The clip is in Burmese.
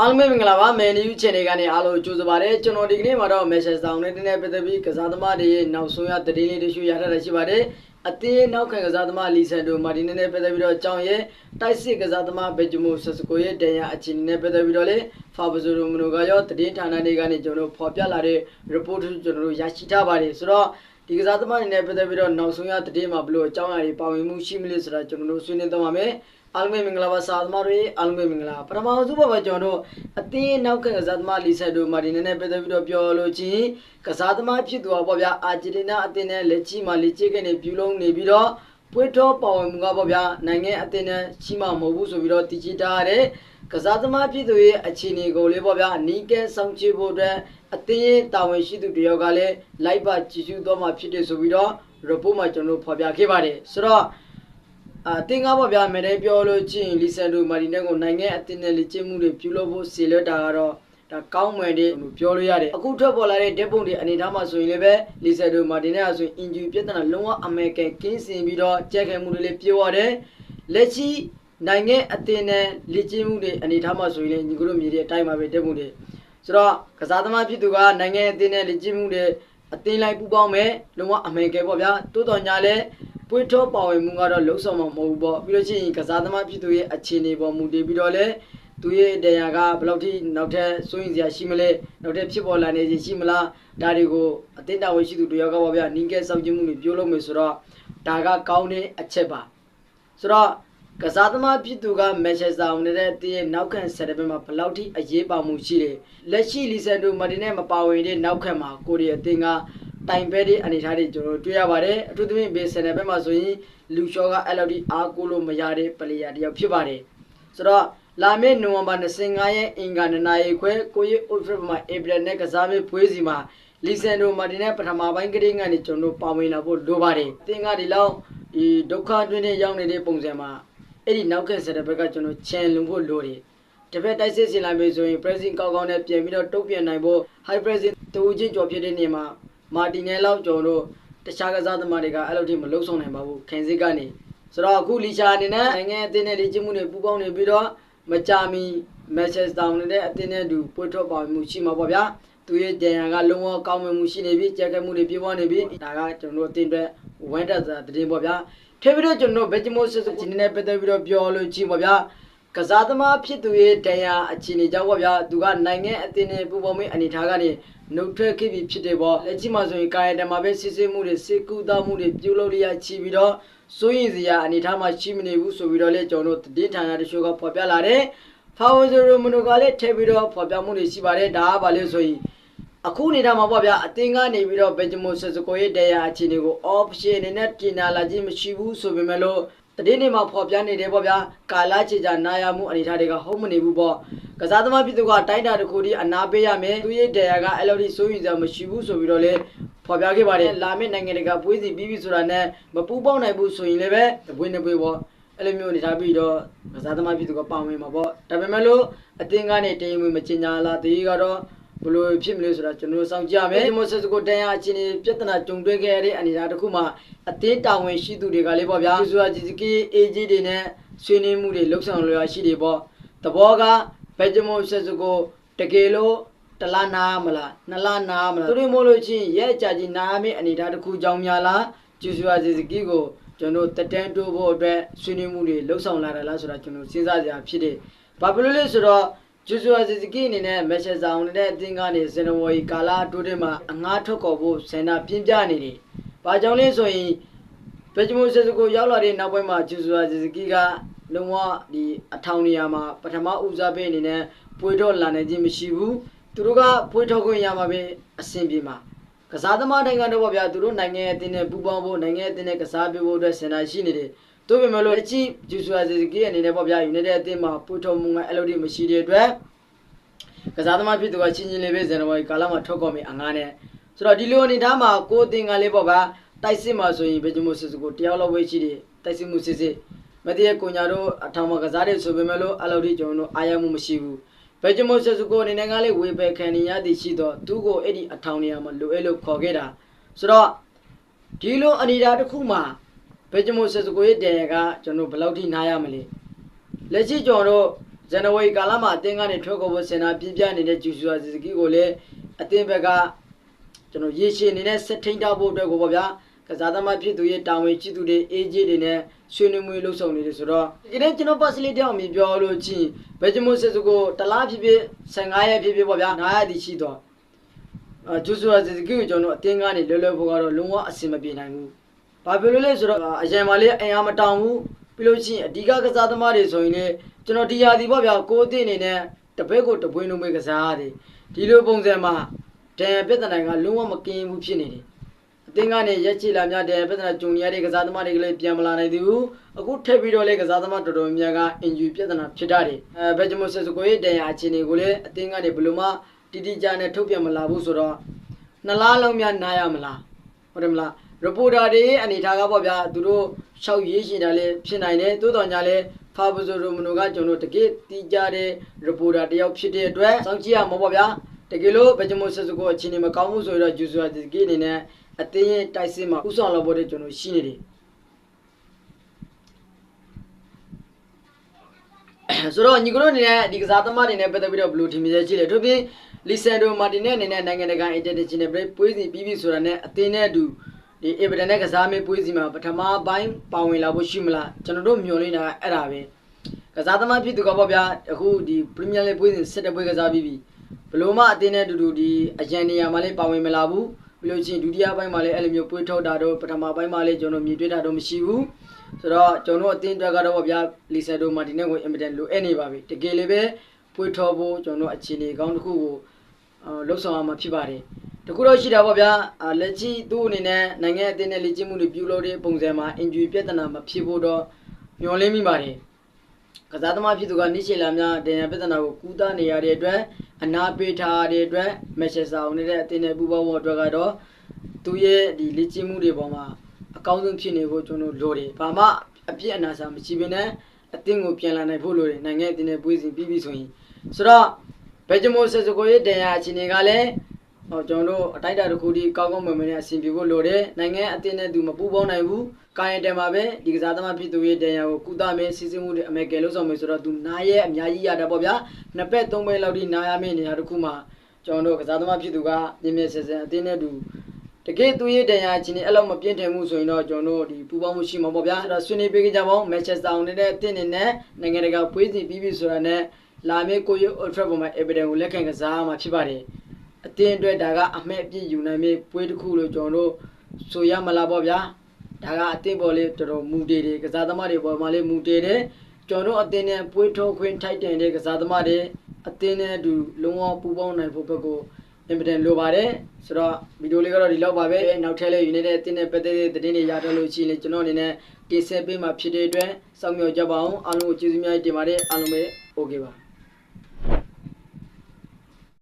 အားလုံးပဲမင်္ဂလာပါမယ်နီယူချန်နယ်ကနေအားလုံးကြိုဆိုပါရစေကျွန်တော်ဒီကနေ့မှာတော့မက်ဆေ့ဆောင်နဲ့တင်းနဲ့ပတ်သက်ပြီးကစားသမားတွေရဲ့နောက်ဆုံးရသတင်းလေးတချို့ရထားတာရှိပါတယ်အသင်းနောက်ခံကစားသမားလီဆန်ဒိုမာတီနဲ့ပတ်သက်ပြီးတော့အကြောင်းရဲ့တိုက်စစ်ကစားသမားဘယ်ဂျမိုဆက်စကိုရဲ့တန်ရအခြေအနေနဲ့ပတ်သက်ပြီးတော့လေဖာဘဇိုရိုမနိုကရောသတင်းဌာနတွေကနေကျွန်တော်တို့ဖော်ပြလာတဲ့ report တွေကျွန်တော်တို့ရရှိထားပါတယ်ဆိုတော့ ဒီကစားသမားတွေနဲ့ပတ်သက်ပြီးတော့နောက်ဆုံးရသတင်းမှာဘလို့အကြောင်းအရာတွေပါဝင်မှုရှိမလဲဆိုတာကျွန်တော်တို့ဆွေးနွေးသွားပါမယ်အားလုံးပဲမင်္ဂလာပါစာသမားတွေအားလုံးပဲမင်္ဂလာပထမဆုံးပါပဲကျွန်တော်တို့အသင်းနောက်ကကစားသမားလီဆက်တို့မာဒီနဲ့ပတ်သက်ပြီးတော့ပြောလို့ချင်းကစားသမားဖြစ်သူပါပေါ့ဗျာအာဂျင်တီနာအသင်းနဲ့လက်ချီမှာလက်ချီကနေပြုလုံးနေပြီးတော့ပွေတော့ပါဝင်မှုကပေါ့ဗျာနိုင်ငံအသင်းနဲ့ချီမှာမဟုတ်ဘူးဆိုပြီးတော့တည်ကြည်ထားရတယ်ကစားသမားဖြစ်သူရဲ့အခြေအနေကိုလေးပေါ့ဗျာအနီးကဲဆောင်ချဖို့အတွက် အသင်းရဲ့တာဝန်ရှိသူတယောက်ကလည်းလိုက်ပါကြည့်ရှုတော့မှဖြစ်တယ်ဆိုပြီးတော့ report မှာကျွန်တော်တို့ဖော်ပြခဲ့ပါတယ်ဆိုတော့အာတင်ကားပေါ့ဗျာမယ်တဲ့ပြောလို့ချင်းလီဆန်ဒိုမာရီနဲ့ကိုနိုင်ငံအတင်းနဲ့လေ့ကျင့်မှုတွေပြုလုပ်ဖို့စီလွတ်တာကတော့ဒါကောင်းမယ်တဲ့လို့ပြောလို့ရတယ်အခုထွက်ပေါ်လာတဲ့ဓာတ်ပုံတွေအနေထားမှာဆိုရင်လည်းပဲလီဆန်ဒိုမာတီနဲ့ဆိုရင်အင်ဂျီပြဿနာလုံးဝအမေရိကန်ကင်းစင်ပြီးတော့ကြက်ခဲမှုတွေလည်းပြောရတယ်လက်ရှိနိုင်ငံအတင်းနဲ့လေ့ကျင့်မှုတွေအနေထားမှာဆိုရင်လည်းညီကတို့မြေတဲ့အတိုင်းပါပဲဓာတ်ပုံတွေ ဆိုတော့ကစားသမားဖြစ်သူကနိုင်ငံအတင်းနဲ့လေ့ကျင့်မှုတွေအတင်းလိုက်ပူပေါင်းမယ်လုံးဝအမေရိကန်ပေါ့ဗျာတိုးတော်ညာလဲပွေထောပါဝင်မှုကတော့လုံးဆောင်မှာမဟုတ်ဘူးပေါ့ပြီးလို့ရှိရင်ကစားသမားဖြစ်သူရဲ့အခြေအနေပေါ်မူတည်ပြီးတော့လေသူရဲ့တရားကဘယ်လောက်ထိနောက်ထပ်စိုးရင်စရာရှိမလဲနောက်ထပ်ဖြစ်ပေါ်လာနေခြင်းရှိမလားဒါတွေကိုအသင်းတော်ဝင်ရှိသူတယောက်ကပေါ့ဗျာနင်းကဲစောင့်ကြည့်မှုတွေပြုလုပ်မယ်ဆိုတော့ဒါကကောင်းတဲ့အချက်ပါဆိုတော့ ကစားသမားဖြစ်သူကမန်ချက်စတာဝင်တဲ့တည်းရဲ့နောက်ခံဆက်တဲ့ဘက်မှာဘယ်လောက်ထိအရေးပါမှုရှိတယ်လက်ရှိလီဆန်ဒိုမာတင်နဲ့မပါဝင်တဲ့နောက်ခံမှာကိုရီးယားအသင်းကတိုင်ပဲတဲ့အနေထားတွေကျွန်တော်တို့တွေ့ရပါတယ်အထူးသဖြင့်ဘေးဆန်တဲ့ဘက်မှာဆိုရင်လူရှော့ကအဲ့လောက်ထိအားကိုးလို့မရတဲ့ပလေယာတစ်ယောက်ဖြစ်ပါတယ်ဆိုတော့လာမယ့်နိုဝင်ဘာ25ရက်အင်္ဂါနေ့နာရီခွဲကိုရီအိုဖရမှာဧပြီနဲ့ကစားမယ့်ပွဲစီမှာလီဆန်ဒိုမာတင်နဲ့ပထမပိုင်းကလေးကနေကျွန်တော်တို့ပါဝင်လာဖို့လိုပါတယ်အသင်ကဒီလောက်ဒီဒုက္ခတွင်းနဲ့ရောက်နေတဲ့ပုံစံမှာ အဲ့ဒီနောက်ကဆက်တဲ့ဘက်ကကျွန်တော်ချန်လုံဖို့လိုတယ်တစ်ဖက်တိုက်စစ်စင်လာပြီဆိုရင် pressing ကောင်းကောင်းနဲ့ပြန်ပြီးတော့တုတ်ပြန်နိုင်ဖို့ high pressing တူချင်းကြော်ဖြစ်တဲ့နေရာမှာမာတီနယ်လောက်ကျွန်တော်တို့တခြားကစားသမားတွေကအဲ့လိုထိမလုံဆောင်နိုင်ပါဘူးခင်စစ်ကနေဆိုတော့အခုလီချာအနေနဲ့နိုင်ငံအသင်းနဲ့လေ့ကျင့်မှုတွေပူးပေါင်းနေပြီးတော့မကြာမီမက်ဆက်တောင်းနေတဲ့အသင်းနဲ့အတူပွတ်ထွက်ပါမှုရှိမှာပေါ့ဗျာသူရဲ့ကြံရကလုံးဝကောင်းမွန်မှုရှိနေပြီကြက်ခဲမှုတွေပြေပွားနေပြီဒါကကျွန်တော်တို့အသင်းအတွက်ဝမ်းတက်စာသတင်းပေါ့ဗျာ ထေပြီးတော့ကျွန်တော်တို့ဘက်ဂျမိုစစ်စစ်ချင်းနဲ့ပတ်သက်ပြီးတော့ပြောလို့ချင်းပေါ့ဗျာကစားသမားဖြစ်သူရဲ့တရားအခြေအနေကြောင့်ပေါ့ဗျာသူကနိုင်ငံအသင်းနဲ့ပူပေါင်းမင်းအနေထားကနေနှုတ်ထွက်ခဲ့ပြီးဖြစ်တယ်ပေါ့လက်ရှိမှာဆိုရင်ကာယတမှာပဲစစ်စစ်မှုတွေစစ်ကူသားမှုတွေပြုလုပ်လျက်ချီပြီးတော့စိုးရင်စရာအနေထားမှာရှိမနေဘူးဆိုပြီးတော့လေကျွန်တော်တို့တည်ဌာနတချို့ကဖော်ပြလာတယ်ဖာဝဇိုရိုမနိုကလည်းထည့်ပြီးတော့ဖော်ပြမှုတွေရှိပါတယ်ဒါကဘာလဲဆိုရင် အခုနေတာမှာပေါ့ဗျာအသင်းကနေပြီးတော့ဘယ်ဂျမိုဆက်စကိုရဲ့တရားအခြေအနေကို option အနေနဲ့ပြင်လာလာခြင်းမရှိဘူးဆိုပေမဲ့လို့တည်နေမှာဖော်ပြနေတယ်ပေါ့ဗျာကာလာချေချာနာရမှုအနေထားတွေကဟုတ်မနေဘူးပေါ့ကစားသမားပြည်သူကတိုင်းတာတစ်ခုတည်းအနာပေးရမယ်သူရဲ့တရားကအဲ့လိုဒီစိုးရင်စရာမရှိဘူးဆိုပြီးတော့လေဖော်ပြခဲ့ပါတယ်လာမယ့်နိုင်ငံတွေကပွေးစီပြီးပြီဆိုတာနဲ့မပူပေါင်းနိုင်ဘူးဆိုရင်လည်းပဲတပွေးနေပွေးပေါ့အဲ့လိုမျိုးအနေထားပြီးတော့ကစားသမားပြည်သူကပါဝင်မှာပေါ့ဒါပေမဲ့လို့အတင်းကနေတင်းဝင်မချင်ညာလာတေးကတော့ ဘလို့ဖြစ်မလဲဆိုတာကျွန်တော်စောင့်ကြမယ်ဒီမိုဆက်စကိုတန်ရအချင်းပြဿနာကြုံတွေ့ခဲ့ရတဲ့အနေအထားတစ်ခုမှာအတင်းတာဝန်ရှိသူတွေကလေးပေါ့ဗျာဆိုတော့ဂျီစကီအေဂျီတွေနဲ့ဆွေးနွေးမှုတွေလှုပ်ဆောင်လို့ရရှိတယ်ပေါ့တဘောကဘယ်ဂျမိုဆက်စကိုတကယ်လို့တလားနာမလားနှစ်လားနာမလားသူတို့မို့လို့ချင်းရဲ့အကြကြီးနာမည့်အနေအထားတစ်ခုကြောင့်များလားဂျူဆူအာဂျီစကီကိုကျွန်တော်တက်တန်းတိုးဖို့အတွက်ဆွေးနွေးမှုတွေလှုပ်ဆောင်လာတယ်လားဆိုတာကျွန်တော်စဉ်းစားကြရဖြစ်တယ်ဘာဖြစ်လို့လဲဆိုတော့ ဂျူဇူအဇီဇကီအနေနဲ့မက်ချက်ဆောင်နေတဲ့အသင်းကနေဇန်နဝါရီကာလတိုးတဲ့မှာအငားထွက်ခေါ်ဖို့ဆန္ဒပြင်းပြနေတယ်။ဘာကြောင့်လဲဆိုရင်ဘယ်ဂျမိုဆက်စကိုရောက်လာတဲ့နောက်ပိုင်းမှာဂျူဇူအဇီဇကီကလုံးဝဒီအထောင်နေရာမှာပထမဦးစားပေးအနေနဲ့ပွေတော့လာနေခြင်းမရှိဘူး။သူတို့ကပွေထုတ်ခွင့်ရမှာပဲအဆင်ပြေမှာကစားသမားတိုင်းကတော့ဗျာသူတို့နိုင်ငံအသင်းနဲ့ပူးပေါင်းဖို့နိုင်ငံအသင်းနဲ့ကစားပြဖို့အတွက်ဆန္ဒရှိနေတယ်။ တို့ပေမဲ့လို့အချိဂျူဆူအဇီဇကီအနေနဲ့ပေါ့ဗျာယူနိုက်တက်အသင်းမှာပွေထုတ်မှုကအဲ့လိုတိမရှိတဲ့အတွက်ကစားသမားဖြစ်သူကချင်းချင်းလေးပဲဇန်နဝါရီကာလမှာထွက်ကောက်မယ်အငားနဲ့ဆိုတော့ဒီလိုအနေထားမှာကိုအတင်ကလေးပေါ့ဗျာတိုက်စစ်မှာဆိုရင်ဘယ်ဂျမိုစစ်စကိုတယောက်လောက်ပဲရှိတယ်တိုက်စစ်မှုစစ်စစ်မတည့်ရဲ့ကိုညာတို့အထောင်မှာကစားတယ်ဆိုပေမဲ့လို့အဲ့လိုထိကျွန်တော်တို့အားရမှုမရှိဘူးဘယ်ဂျမိုစစ်စကိုအနေနဲ့ကလေးဝေဖယ်ခံနေရသည်ရှိတော့သူ့ကိုအဲ့ဒီအထောင်နေရာမှာလိုအဲ့လိုခေါ်ခဲ့တာဆိုတော့ဒီလိုအနေထားတစ်ခုမှာ ဘယ်ဂျမိုစစ်စကိုရဲ့တန်ရကကျွန်တော်ဘယ်လောက်ထိနားရမလဲလက်ရှိကျွန်တော်တို့ဇန်နဝါရီကာလမှာအသင်းကနေထွက်ကုန်ဖို့စင်တာပြင်းပြနေတဲ့ဂျူဆူအာဇီကီကိုလည်းအသင်းဘက်ကကျွန်တော်ရေရှည်အနေနဲ့ဆက်ထိန်ထားဖို့အတွက်ကိုပေါ့ဗျာကစားသမားဖြစ်သူရဲ့တာဝန်ရှိသူတွေအေဂျင့်တွေနဲ့ဆွေးနွေးမှုလှုပ်ဆောင်နေတယ်ဆိုတော့ဒီနေ့ကျွန်တော်ပတ်စလေးတောင်မြင်ပြောလို့ချင်းဘယ်ဂျမိုစစ်စကိုတလားဖြစ်ဖြစ်15ရက်ဖြစ်ဖြစ်ပေါ့ဗျာနားရသည်ရှိတော့အဲဂျူဆူအာဇီကီကိုကျွန်တော်အတင်းကနေလွယ်လွယ်ဖို့ကတော့လုံးဝအဆင်မပြေနိုင်ဘူး။ ဘာဖြစ်လို့လဲဆိုတော့အရင်မှလေးအင်အားမတောင်ဘူးပြီးလို့ရှိရင်အဓိကကစားသမားတွေဆိုရင်လေကျွန်တော်ဒီဟာဒီပေါ့ဗျာကိုအသင်းအနေနဲ့တပည့်ကိုတပွင့်လုံးပဲကစားရတယ်။ဒီလိုပုံစံမှာဒန်ပြဿနာကလုံးဝမကင်းဘူးဖြစ်နေတယ်။အသင်းကနေရက်ချီလာများဒန်ပြဿနာဂျုံနီယာတွေကစားသမားတွေကလည်းပြန်မလာနိုင်သေးဘူး။အခုထပ်ပြီးတော့လေကစားသမားတော်တော်များများကအင်ဂျူပြဿနာဖြစ်တာတယ်။အဲဘယ်ဂျမိုဆက်စကိုရဲ့ဒန်ယာအခြေအနေကိုလည်းအသင်းကနေဘယ်လိုမှတိတိကျကျနဲ့ထုတ်ပြန်မလာဘူးဆိုတော့နှစ်လားလုံးများနားရမလားဟုတ်တယ်မလား ရပိုတာတွေအနေထားကပေါ့ဗျာသူတို့ရှောက်ရေးရှင်တာလည်းဖြစ်နိုင်တယ်သို့တော်ညာလည်းဖာဘဇိုရိုမနိုကကျွန်တော်တကယ်တီးကြတဲ့ရပိုတာတယောက်ဖြစ်တဲ့အတွက်စောင့်ကြည့်ရမှာပေါ့ဗျာတကယ်လို့ဗဂျမိုဆက်စကိုအချင်းနေမကောင်းဘူးဆိုတော့ဂျူဆူယာဒီကိအနေနဲ့အတင်းရင်တိုက်စစ်မှာဥဆောင်လောက်ဖို့တဲ့ကျွန်တော်ရှိနေတယ်ဆိုတော့ညီကတို့အနေနဲ့ဒီကစားသမားတွေနဲ့ပတ်သက်ပြီးတော့ဘယ်လိုထင်မြင်ချက်ရှိလဲထို့ပြင်လီဆန်ဒိုမာတင်နဲ့အနေနဲ့နိုင်ငံတကာ international break ပွဲစဉ်ပြီးပြီဆိုတာနဲ့အသင်းနဲ့အတူ ဒီအေဗဒန်နဲ့ကစားမင်းပွဲစဉ်မှာပထမပိုင်းပါဝင်လာဖို့ရှိမလားကျွန်တော်တို့မျှော်လင့်တာကအဲ့ဒါပဲကစားသမားဖြစ်သူကပေါ့ဗျာအခုဒီ Premier League ပွဲစဉ်၁၁ပွဲကစားပြီးပြီဘယ်လို့မှအသင်းနဲ့အတူတူဒီအရန်နေရာမှာလည်းပါဝင်မလာဘူးပြီးလို့ချင်းဒုတိယပိုင်းမှာလည်းအဲ့လိုမျိုးပွဲထုတ်တာတော့ပထမပိုင်းမှာလည်းကျွန်တော်မြင်တွေ့တာတော့မရှိဘူးဆိုတော့ကျွန်တော်တို့အတင်းအတွက်ကတော့ဗျာလီဆာဒိုမာတီနဲ့ကိုအင်မတန်လိုအပ်နေပါပြီတကယ်လည်းပဲပွေထော်ဖို့ကျွန်တော်တို့အခြေအနေကောင်းတစ်ခုကိုအာလှုပ်ဆောင်ရမှာဖြစ်ပါတယ် တခုတော့ရှိတာပေါ့ဗျာအာလက်ရှိသူ့အနေနဲ့နိုင်ငံအသင်းနဲ့လေ့ကျင့်မှုတွေပြုလုပ်တဲ့ပုံစံမှာအင်ဂျူပြဿနာမဖြစ်ဖို့တော့မျှော်လင့်မိပါတယ်ကစားသမားဖြစ်သူကနိရှေလာများဒဏ်ရာပြဿနာကိုကူးတာနေရတဲ့အတွက်အနာပေးထားတဲ့အတွက်မက်ချက်ဆာအောင်နေတဲ့အသင်းနဲ့ပူးပေါင်းဖို့အတွက်ကတော့သူ့ရဲ့ဒီလေ့ကျင့်မှုတွေပေါ်မှာအကောင်းဆုံးဖြစ်နေဖို့ကျွန်တော်လိုတယ်။ဘာမှအပြစ်အနာစာမရှိဘဲနဲ့အသင်းကိုပြန်လာနိုင်ဖို့လိုတယ်။နိုင်ငံအသင်းနဲ့ပွေးစဉ်ပြီးပြီဆိုရင်ဆိုတော့ဘယ်ဂျမိုဆက်စကိုရဲ့တရားအခြေအနေကလည်း ဟောကျွန်တော်တို့အတိုက်တာတစ်ခုဒီကောင်းကောင်းမွန်မွန်နဲ့အဆင်ပြေဖို့လိုတယ်။နိုင်ငံအသင်းနဲ့သူမပူးပေါင်းနိုင်ဘူး။ကာယံတံမှာပဲဒီကစားသမားဖြစ်သူရဲ့တရားကိုကုသမယ်စီစဉ်မှုတွေအမေကယ်လို့ဆောင်မယ်ဆိုတော့သူနားရဲ့အများကြီးရတာပေါ့ဗျာ။နှစ်ပက်သုံးပက်လောက်ဒီနားရမယ့်နေရာတစ်ခုမှာကျွန်တော်တို့ကစားသမားဖြစ်သူကမြင်မြင်ဆန်ဆန်အသင်းနဲ့တူတကယ်သူရဲ့တရားချင်းနေအဲ့လောက်မပြင်းထန်မှုဆိုရင်တော့ကျွန်တော်တို့ဒီပူပေါင်းမှုရှိမှာပေါ့ဗျာအဲ့တော့ဆွေးနွေးပေးကြပါဦးမန်ချက်စတာအောင်နေတဲ့တင်းနေနဲ့နိုင်ငံတကာပွဲစဉ်ပြီးပြီဆိုတာနဲ့လာမယ့်ကိုရီအထရက်ပေါ်မှာ evidence ကိုလက်ခံကစားမှာဖြစ်ပါတယ် အတင်းအတွက်ဒါကအမဲ့အပြစ်ယူနိုင်မယ့်ပွဲတစ်ခုလို့ကျွန်တော်တို့ဆိုရမလားပေါ့ဗျာဒါကအတင်းပေါ်လေးတော်တော်မူတည်တယ်ကစားသမားတွေပေါ်မှာလေးမူတည်တယ်ကျွန်တော်အတင်းနဲ့ပွဲထုတ်ခွင့်ထိုက်တန်တဲ့ကစားသမားတွေအတင်းနဲ့အတူလုံးဝပူးပေါင်းနိုင်ဖို့ဘက်ကိုအင်ပတန်လိုပါတယ်ဆိုတော့ဗီဒီယိုလေးကတော့ဒီလောက်ပါပဲနောက်ထပ်လေးယူနေတဲ့အတင်းနဲ့ပတ်သက်တဲ့သတင်းတွေရတော့လို့ရှိရင်ကျွန်တော်အနေနဲ့တင်ဆက်ပေးမှာဖြစ်တဲ့အတွက်စောင့်မျှော်ကြပါအောင်အားလုံးကိုကျေးဇူးများတင်ပါတယ်အားလုံးပဲ okay ပါ